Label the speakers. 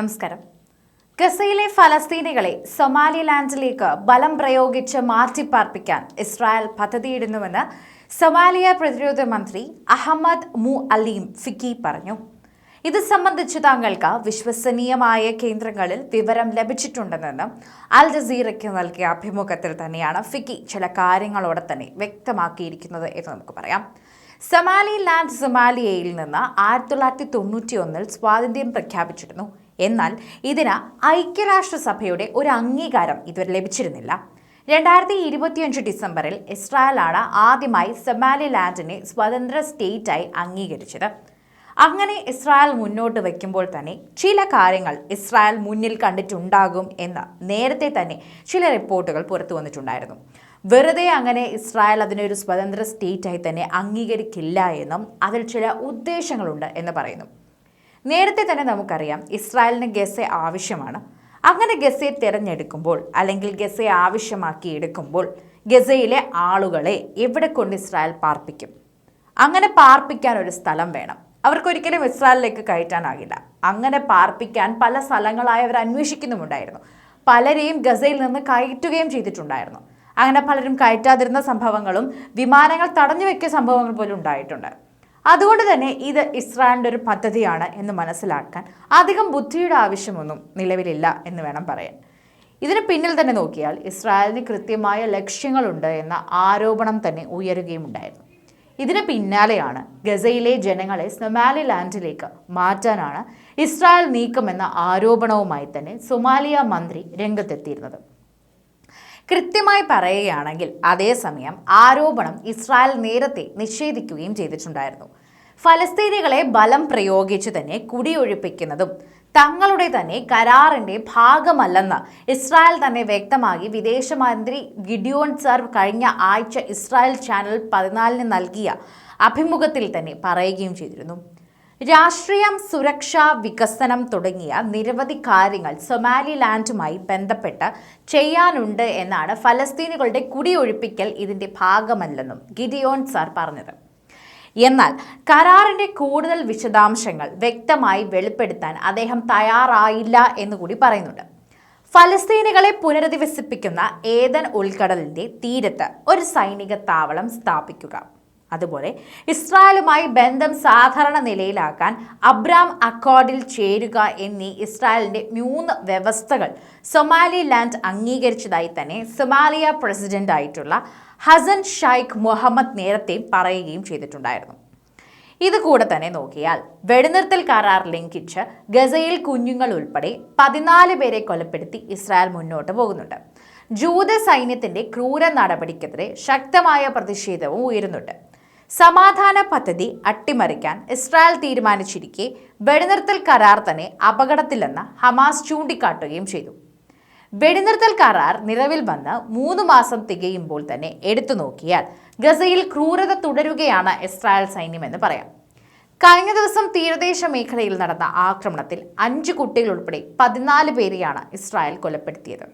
Speaker 1: നമസ്കാരം. ഗസയിലെ ഫലസ്തീനികളെ സൊമാലിലാൻഡിലേക്ക് ബലം പ്രയോഗിച്ച് മാറ്റിപ്പാർപ്പിക്കാൻ ഇസ്രായേൽ പദ്ധതിയിടുന്നുവെന്ന് സൊമാലിയ പ്രതിരോധ മന്ത്രി അഹമ്മദ് മു അലീം ഫിക്കി പറഞ്ഞു. ഇത് സംബന്ധിച്ച് താങ്കൾക്ക് വിശ്വസനീയമായ കേന്ദ്രങ്ങളിൽ വിവരം ലഭിച്ചിട്ടുണ്ടെന്ന് അൽ ജസീറയ്ക്ക് നൽകിയ അഭിമുഖത്തിൽ തന്നെയാണ് ഫിക്കി ചില കാര്യങ്ങളോടെ തന്നെ വ്യക്തമാക്കിയിരിക്കുന്നത് എന്ന് നമുക്ക് പറയാം. സൊമാലി ലാൻഡ് സൊമാലിയയിൽ നിന്ന് ആയിരത്തി തൊള്ളായിരത്തി തൊണ്ണൂറ്റി ഒന്നിൽ സ്വാതന്ത്ര്യം പ്രഖ്യാപിച്ചിരുന്നു. എന്നാൽ ഇതിന് ഐക്യരാഷ്ട്രസഭയുടെ ഒരു അംഗീകാരം ഇതുവരെ ലഭിച്ചിരുന്നില്ല. രണ്ടായിരത്തി ഇരുപത്തിയഞ്ച് ഡിസംബറിൽ ഇസ്രായേലാണ് ആദ്യമായി സൊമാലി ലാൻഡിനെ സ്വതന്ത്ര സ്റ്റേറ്റായി അംഗീകരിച്ചത്. അങ്ങനെ ഇസ്രായേൽ മുന്നോട്ട് വയ്ക്കുമ്പോൾ തന്നെ ചില കാര്യങ്ങൾ ഇസ്രായേൽ മുന്നിൽ കണ്ടിട്ടുണ്ടാകും എന്ന് നേരത്തെ തന്നെ ചില റിപ്പോർട്ടുകൾ പുറത്തു വന്നിട്ടുണ്ടായിരുന്നു. വെറുതെ അങ്ങനെ ഇസ്രായേൽ അതിനെ ഒരു സ്വതന്ത്ര സ്റ്റേറ്റായി തന്നെ അംഗീകരിക്കില്ല എന്നും അതിൽ ചില ഉദ്ദേശങ്ങളുണ്ട് എന്ന് പറയുന്നു. നേരത്തെ തന്നെ നമുക്കറിയാം ഇസ്രായേലിന് ഗസെ ആവശ്യമാണ്. അങ്ങനെ ഗസയെ തിരഞ്ഞെടുക്കുമ്പോൾ അല്ലെങ്കിൽ ഗസയെ ആവശ്യമാക്കി എടുക്കുമ്പോൾ ഗസയിലെ ആളുകളെ എവിടെ കൊണ്ട് ഇസ്രായേൽ പാർപ്പിക്കും? അങ്ങനെ പാർപ്പിക്കാൻ ഒരു സ്ഥലം വേണം. അവർക്കൊരിക്കലും ഇസ്രായേലിലേക്ക് കയറ്റാനാകില്ല. അങ്ങനെ പാർപ്പിക്കാൻ പല സ്ഥലങ്ങളായി അവർ അന്വേഷിക്കുന്നുമുണ്ടായിരുന്നു. പലരെയും ഗസയിൽ നിന്ന് കയറ്റുകയും ചെയ്തിട്ടുണ്ടായിരുന്നു. അങ്ങനെ പലരും കയറ്റാതിരുന്ന സംഭവങ്ങളും വിമാനങ്ങൾ തടഞ്ഞു വെക്കിയ സംഭവങ്ങൾ പോലും ഉണ്ടായിട്ടുണ്ട്. അതുകൊണ്ട് തന്നെ ഇത് ഇസ്രായേലിന്റെ ഒരു പദ്ധതിയാണ് എന്ന് മനസ്സിലാക്കാൻ അധികം ബുദ്ധിയുടെ ആവശ്യമൊന്നും നിലവിലില്ല എന്ന് വേണം പറയാൻ. ഇതിന് പിന്നിൽ തന്നെ നോക്കിയാൽ ഇസ്രായേലിന് കൃത്യമായ ലക്ഷ്യങ്ങളുണ്ട് എന്ന ആരോപണം തന്നെ ഉയരുകയും ഉണ്ടായിരുന്നു. ഇതിന് പിന്നാലെയാണ് ഗസയിലെ ജനങ്ങളെ സൊമാലി ലാൻഡിലേക്ക് മാറ്റാനാണ് ഇസ്രായേൽ നീക്കമെന്ന ആരോപണവുമായി തന്നെ സൊമാലിയ മന്ത്രി രംഗത്തെത്തിയിരുന്നത്. കൃത്യമായി പറയുകയാണെങ്കിൽ അതേസമയം ആരോപണം ഇസ്രായേൽ നേരത്തെ നിഷേധിക്കുകയും ചെയ്തിട്ടുണ്ടായിരുന്നു. ഫലസ്തീനികളെ ബലം പ്രയോഗിച്ച് തന്നെ കുടിയൊഴിപ്പിക്കുന്നതും തങ്ങളുടെ തന്നെ കരാറിന്റെ ഭാഗമല്ലെന്ന് ഇസ്രായേൽ തന്നെ വ്യക്തമാക്കി. വിദേശമന്ത്രി ഗിഡിയോൺ സർ കഴിഞ്ഞ ആഴ്ച ഇസ്രായേൽ ചാനൽ പതിനാലിന് നൽകിയ അഭിമുഖത്തിൽ തന്നെ പറയുകയും ചെയ്തിരുന്നു. രാഷ്ട്രീയം സുരക്ഷ വികസനം തുടങ്ങിയ നിരവധി കാര്യങ്ങൾ സൊമാലിലാൻഡുമായി ബന്ധപ്പെട്ട് ചെയ്യാനുണ്ട് എന്നാണ് ഫലസ്തീനുകളുടെ കുടിയൊഴിപ്പിക്കൽ ഇതിന്റെ ഭാഗമല്ലെന്നും ഗിഡിയോൺ സാർ പറഞ്ഞത്. എന്നാൽ കരാറിന്റെ കൂടുതൽ വിശദാംശങ്ങൾ വ്യക്തമായി വെളിപ്പെടുത്താൻ അദ്ദേഹം തയ്യാറായില്ല എന്നുകൂടി പറയുന്നുണ്ട്. ഫലസ്തീനികളെ പുനരധിവസിപ്പിക്കുന്ന ഏതൻ ഉൾക്കടലിന്റെ തീരത്ത് ഒരു സൈനിക താവളം സ്ഥാപിക്കുക. അതുപോലെ ഇസ്രായേലുമായി ബന്ധം സാധാരണ നിലയിലാക്കാൻ അബ്രാം അക്കോർഡിൽ ചേരുക എന്നീ ഇസ്രായേലിന്റെ മൂന്ന് വ്യവസ്ഥകൾ സൊമാലി ലാൻഡ് അംഗീകരിച്ചതായി തന്നെ സൊമാലിയ പ്രസിഡന്റ് ആയിട്ടുള്ള ഹസൻ ഷൈഖ് മുഹമ്മദ് നേരത്തെ പറയുകയും ചെയ്തിട്ടുണ്ടായിരുന്നു. ഇത് കൂടെ തന്നെ നോക്കിയാൽ വെടിനിർത്തൽ കരാർ ലംഘിച്ച് ഗസയിൽ കുഞ്ഞുങ്ങൾ ഉൾപ്പെടെ പതിനാല് പേരെ കൊലപ്പെടുത്തി ഇസ്രായേൽ മുന്നോട്ട് പോകുന്നുണ്ട്. ജൂത സൈന്യത്തിന്റെ ക്രൂര നടപടിക്കെതിരെ ശക്തമായ പ്രതിഷേധവും ഉയരുന്നുണ്ട്. സമാധാന പദ്ധതി അട്ടിമറിക്കാൻ ഇസ്രായേൽ തീരുമാനിച്ചിരിക്കെ വെടിനിർത്തൽ കരാർ തന്നെ അപകടത്തിലെന്ന് ഹമാസ് ചൂണ്ടിക്കാട്ടുകയും ചെയ്തു. വെടിനിർത്തൽ കരാർ നിലവിൽ വന്ന് മൂന്ന് മാസം തികയുമ്പോൾ തന്നെ എടുത്തു നോക്കിയാൽ ഗസയിൽ ക്രൂരത തുടരുകയാണ് ഇസ്രായേൽ സൈന്യമെന്ന് പറയാം. കഴിഞ്ഞ ദിവസം തീരദേശ മേഖലയിൽ നടന്ന ആക്രമണത്തിൽ അഞ്ച് കുട്ടികൾ ഉൾപ്പെടെ പതിനാല് പേരെയാണ് ഇസ്രായേൽ കൊലപ്പെടുത്തിയത്.